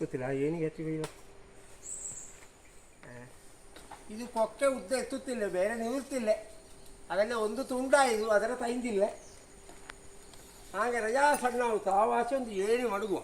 ಗೊತ್ತಿಲ್ಲ ಏನಿಗೆ ಹಚ್ಚಿಲ್ಲ ಇದು ಕೊಕ್ಕೆ ಉದ್ದ ಎತ್ತುತ್ತಿಲ್ಲ, ಬೇರೆ ನಿವೃತ್ತಿಲ್ಲ ಅದೆಲ್ಲ ಒಂದು ತುಂಡಾಯಿತು ಅದರ ತೈಂದಿಲ್ಲ. ಹಾಗೆ ರಜಾ ಸಣ್ಣ ಆಗುತ್ತೆ ವಾಸಿ ಒಂದು ಏಣಿ ಮಡಗುವ.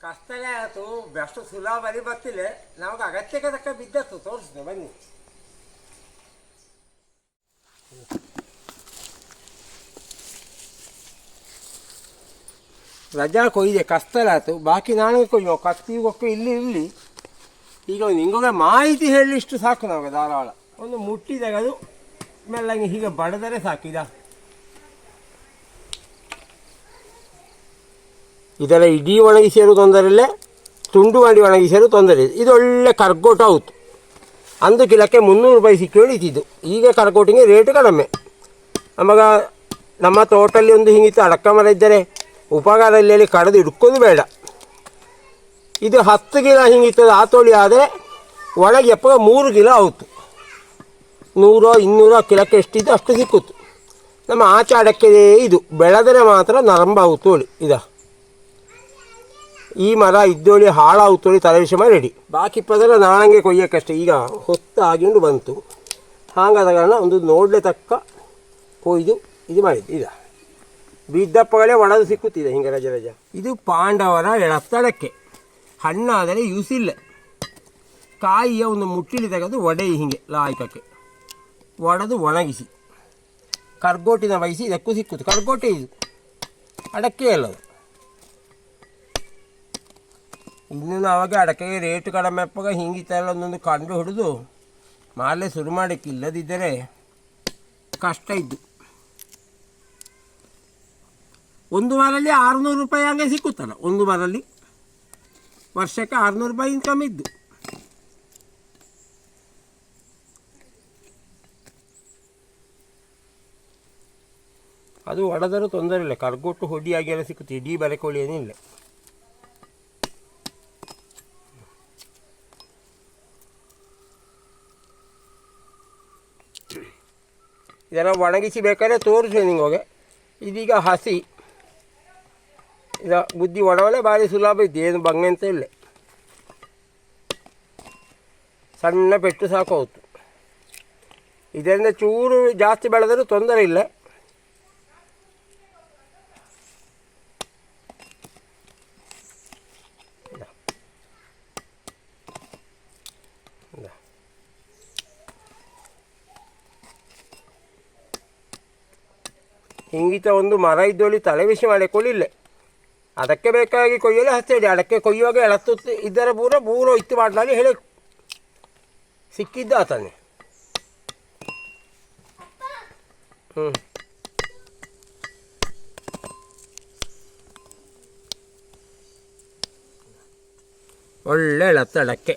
ಕಷ್ಟನೇ ಆಯಿತು ಬೆಸ್ಟ್ ಸುಲಭ ಬರ್ತಿಲ್ಲ ನಮಗೆ ಅಗತ್ಯಕ್ಕೆ ತಕ್ಕ ಬಿದ್ದತ್ತು ತೋರಿಸಿದೆ ಬನ್ನಿ ರಜಾ ಕೊಯ್ದೆ ಕಸ್ತಲಾತು ಬಾಕಿ ನಾನು ಕೊಯ್ಯೋ ಕತ್ತಿಗೊಕ್ಕೆ ಇಲ್ಲಿ ಇರಲಿ. ಈಗ ನಿಂಗೊಗೆ ಮಾಹಿತಿ ಹೇಳಿಷ್ಟು ಸಾಕು ನಮಗೆ ಧಾರಾಳ ಒಂದು ಮುಟ್ಟಿದಾಗ ಅದು ಮೆಲ್ಲಂಗೆ ಹೀಗೆ ಬಡದರೆ ಸಾಕಿದ ಇದೆಲ್ಲ ಇಡೀ ಒಣಗಿಸಿರು ತೊಂದರೆ ಇಲ್ಲ. ತುಂಡು ಮಾಡಿ ಒಣಗಿಸಿರು ತೊಂದರೆ ಇಲ್ಲ. ಇದು ಒಳ್ಳೆ ಕರ್ಗೋಟ ಆಯ್ತು ಅಂದು ಕಿಲಕ್ಕೆ ಮುನ್ನೂರು ರೂಪಾಯಿ ಸಿಕ್ಕಿ ಉಳಿತಿದ್ದು ಈಗ ಕರ್ಗೋಟಿಗೆ ರೇಟ್ ಕಡಿಮೆ. ನಮಗ ನಮ್ಮ ತೋಟಲ್ಲಿ ಒಂದು ಹಿಂಗಿತ್ತು ಅಡಕ ಮರ ಇದ್ದರೆ ಕಡಿದು ಇಡ್ಕೋದು ಬೇಡ. ಇದು ಹತ್ತು ಕಿಲೋ ಹಿಂಗಿತ್ತದ ಆ ತೋಳಿ ಆದರೆ ಒಳಗೆ ಎಪ್ಪ ಮೂರು ಕಿಲೋ ಆಯ್ತು ನೂರೋ ಇನ್ನೂರೋ ಕಿಲಕ್ಕೆ ಎಷ್ಟಿದ್ದು ಅಷ್ಟು ಸಿಕ್ಕುತ್ತು. ನಮ್ಮ ಆಚಾಡಕ್ಕೆ ಇದು ಬೆಳೆದರೆ ಮಾತ್ರ ನರಂಬ ಆಗುತ್ತೋಳಿ ಇದ. ಈ ಮರ ಇದ್ದೋಳಿ ಹಾಳಾವುತೋಳಿ ತಲೆವಿಷಮ ರೆಡಿ. ಬಾಕಿ ಪದರ ನಾಳಂಗೆ ಕೊಯ್ಯೋಕ್ಕಷ್ಟೇ. ಈಗ ಹೊತ್ತಾಗಿಂಡು ಬಂತು. ಹಾಗಾದ ಕಾರಣ ಒಂದು ನೋಡಲೆ ತಕ್ಕ ಕೊಯ್ದು ಇದು ಮಾಡಿದ್ದು. ಇದ. ಬಿದ್ದಪ್ಪಗಳೇ ಒಣದು ಸಿಕ್ಕುತ್ತಿದೆ ಹಿಂಗೆ ರಜ ರಜ. ಇದು ಪಾಂಡವರ ಎಳತ್ತಡಕ್ಕೆ ಹಣ್ಣಾದರೆ ಯೂಸ್ ಇಲ್ಲ ಕಾಯಿಯ ಒಂದು ಮುಟ್ಟಿಲಿ ತೆಗೆದು ಒಡೆ ಹಿಂಗೆ ಲಾಯಕಕ್ಕೆ. ಒಡೆದು ಒಣಗಿಸಿ. ಕರ್ಗೋಟಿನ ವಹಿಸಿ ಇದಕ್ಕೂ ಸಿಕ್ಕುತ್ತೆ ಕರ್ಗೋಟೆ ಇದು. ಅಡಕೆ ಅಲ್ಲದು ಇನ್ನು ನಾವಾಗ ಅಡಕೆಗೆ ರೇಟ್ ಕಡಿಮೆ ಅಪ್ಪಾಗ ಹಿಂಗಿತ್ತೆಲ್ಲ ಒಂದೊಂದು ಕಂಡು ಹಿಡಿದು ಮಾಡಲೇ ಶುರು ಮಾಡಕ್ಕೆ ಇಲ್ಲದಿದ್ದರೆ ಕಷ್ಟ ಇದ್ದು. ಒಂದು ಮರಲ್ಲಿ ಆರುನೂರು ರೂಪಾಯಿ ಹಾಗೆ ಸಿಕ್ಕುತ್ತಲ್ಲ, ಒಂದು ಮರಲ್ಲಿ ವರ್ಷಕ್ಕೆ ಆರುನೂರು ರೂಪಾಯಿ ಇನ್ಕಮ್ ಇದ್ದು. ಅದು ಒಡೆದರೂ ತೊಂದರೆ ಇಲ್ಲ ಕರ್ಗೊಟ್ಟು ಹೊಡಿಯಾಗಿ ಎಲ್ಲ ಸಿಕ್ಕುತ್ತೆ, ಇಡೀ ಬರೆಕೋಳಿ ಏನಿಲ್ಲ. ಇದೆಲ್ಲ ಒಣಗಿಸಿ ಬೇಕಾದ್ರೆ ತೋರಿಸಿ ನಿಮಗೆ ಇದೀಗ ಹಸಿ. ಇದ ಬುದ್ಧಿ ಒಡವಲೆ ಭಾರಿ ಸುಲಭ ಇತ್ತು ಏನು ಭಂಗ ಅಂತ ಇಲ್ಲ ಸಣ್ಣ ಪೆಟ್ಟು ಸಾಕು ಹೋಯ್ತು ಇದರಿಂದ ಚೂರು ಜಾಸ್ತಿ ಬೆಳೆದರೂ ತೊಂದರೆ ಇಲ್ಲ ಹಿಂಗಿತ ಒಂದು ಮರ ಇದ್ದೋಳಿ ತಲೆ ಬಿಸಿ ಮಾಡಿ ಕೊಲ್ಲಿಲ್ಲ ಅದಕ್ಕೆ ಬೇಕಾಗಿ ಕೊಯ್ಯಲು ಹಚ್ಚಿಡಿ ಅಡಕ್ಕೆ ಕೊಯ್ಯುವಾಗ ಎಳತ್ತು ಇದ್ದರ ಪೂರ ಪೂರ ಇತ್ತು ಮಾಡಲಿ ಹೇಳಿ ಸಿಕ್ಕಿದ್ದ ಆತನೇ ಹ್ಞೂ ಒಳ್ಳೆ ಎಳತ್ತಡಕ್ಕೆ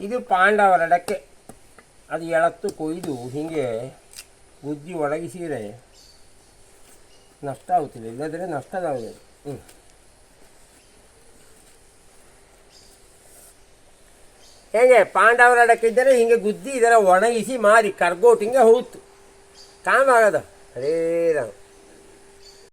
ಇದು ಪಾಂಡವರ ಡಕ್ಕೆ ಅದು ಎಳತ್ತು ಕೊಯ್ದು ಹೀಗೆ ಬುದ್ಧಿ ಒಣಗಿಸಿದರೆ ನಷ್ಟ ಆಗುತ್ತಿಲ್ಲ ಇಲ್ಲದ್ರೆ ನಷ್ಟದಾಗುತ್ತದೆ. ಹ್ಞೂ ಹೇಗೆ ಪಾಂಡವರ ಅಡಕ್ಕಿದ್ದರೆ ಹಿಂಗೆ ಗುದ್ದಿ ಇದರ ಒಣಗಿಸಿ ಮಾರಿ ಕರ್ಗೋಟ್ ಹಿಂಗೆ ಹೋಯ್ತು. ಕಾಮ ಆಗದ? ಹರೇ ರಾಮ್.